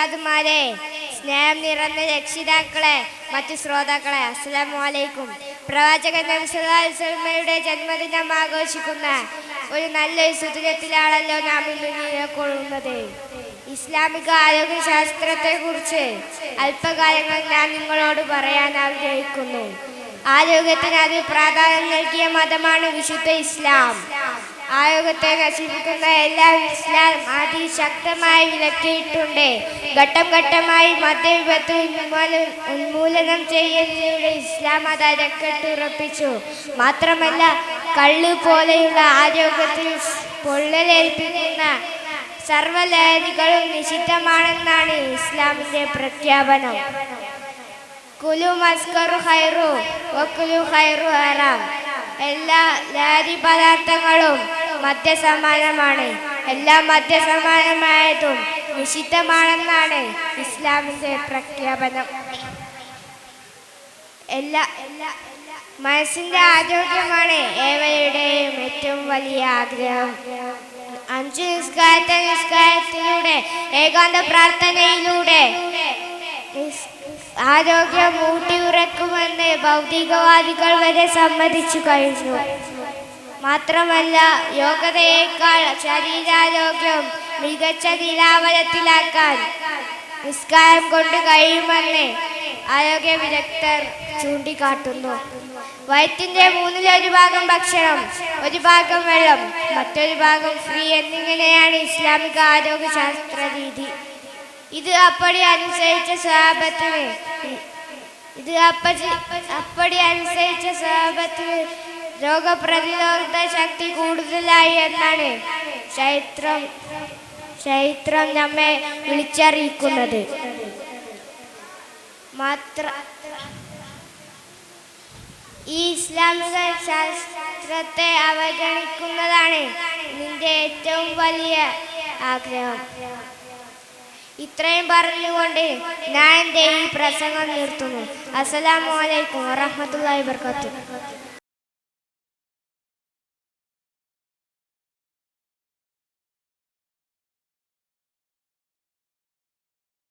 ഉസ്താദുമാരെ സ്നേഹം നിറഞ്ഞ രക്ഷിതാക്കളെ മറ്റു ശ്രോതാക്കളെ അസ്സലാമു അലൈക്കും പ്രവാചകൻ നബിസ്വലമയുടെ ജന്മദിനം ആഘോഷിക്കുന്ന ഒരു നല്ലൊരു സുദിനത്തിലാണല്ലോ നാം ഇന്ന് നിലകൊള്ളുന്നത് ഇസ്ലാമിക ആരോഗ്യശാസ്ത്രത്തെ കുറിച്ച് അല്പകാലങ്ങൾ ഞാൻ നിങ്ങളോട് പറയാൻ ആഗ്രഹിക്കുന്നു. ആരോഗ്യത്തിന് അതിൽ പ്രാധാന്യം നൽകിയ മതമാണ് വിശുദ്ധ ഇസ്ലാം. ആരോഗ്യത്തെ നശിപ്പിക്കുന്ന എല്ലാ ഇസ്ലാം അതിശക്തമായി വിലക്കിയിട്ടുണ്ട്. ഘട്ടം ഘട്ടമായി ഉന്മൂല ഉന്മൂലനം ചെയ്യുന്നതിലൂടെ ഇസ്ലാം അത് അരക്കെട്ടുറപ്പിച്ചു മാത്രമല്ല കള്ള് പോലെയുള്ള ആരോഗ്യത്തിൽ പൊള്ളലേൽപ്പിക്കുന്ന സർവലഹരികളും നിഷിദ്ധമാണെന്നാണ് ഇസ്ലാമിന്റെ പ്രഖ്യാപനം. കുലു മസ്കറു ഹൈറു ഒക്കുലു ഹൈറു ഹറാം. എല്ലാ ലഹരി പദാർത്ഥങ്ങളും മദ്യസമാനമാണ് എല്ലാ മദ്യസമാനമായതും നിഷിദ്ധമാണെന്നാണ് ഇസ്ലാമിന്റെ പ്രഖ്യാപനം. എല്ലാ എല്ലാ മനസ്സിന്റെ ആരോഗ്യമാണ് ഏവരുടെയും ഏറ്റവും വലിയ ആഗ്രഹം. അഞ്ചു നിസ്കാരത്തെ നിസ്കാരത്തിലൂടെ ഏകാന്ത പ്രാർത്ഥനയിലൂടെ ആരോഗ്യം ഊട്ടിയുറക്കുമെന്ന് ഭൗതികവാദികൾ വരെ സമ്മതിച്ചു കഴിഞ്ഞു. മാത്രമല്ല യോഗ്യതയേക്കാൾ ശരീരാരോഗ്യം മികച്ച നിലാവരത്തിലാക്കാൻ നിസ്കാരം കൊണ്ട് കഴിയുമെന്ന് ആരോഗ്യ വിദഗ്ധർ ചൂണ്ടിക്കാട്ടുന്നു. വയറ്റിന്റെ മൂന്നിലൊരു ഭാഗം ഭക്ഷണം ഒരു ഭാഗം വെള്ളം മറ്റൊരു ഭാഗം ഫ്രീ എന്നിങ്ങനെയാണ് ഇസ്ലാമിക ആരോഗ്യശാസ്ത്ര രീതി. ഇത് അപ്പടി അനുസരിച്ച സ്വഭാവത്തിന് ഇത് അപ്പടി അനുസരിച്ച സ്വഭാവത്തിന് രോഗപ്രതിരോധ ശക്തി കൂടുതലായി എന്നാണ് ചൈത്രം ചൈത്രം നമ്മെ വിളിച്ചറിയിക്കുന്നത്. മാത്ര ഈ ഇസ്ലാമിക ശാസ്ത്രത്തെ അവഗണിക്കുന്നതാണ് നിന്റെ ഏറ്റവും വലിയ ആഗ്രഹം. ഇത്രയും പറഞ്ഞുകൊണ്ട് ഞാൻ എന്റെ ഈ പ്രസംഗം നിർത്തുന്നു. അസ്സലാമു അലൈക്കും വറഹ്മത്തുള്ളാഹി വബർക്കാത്തു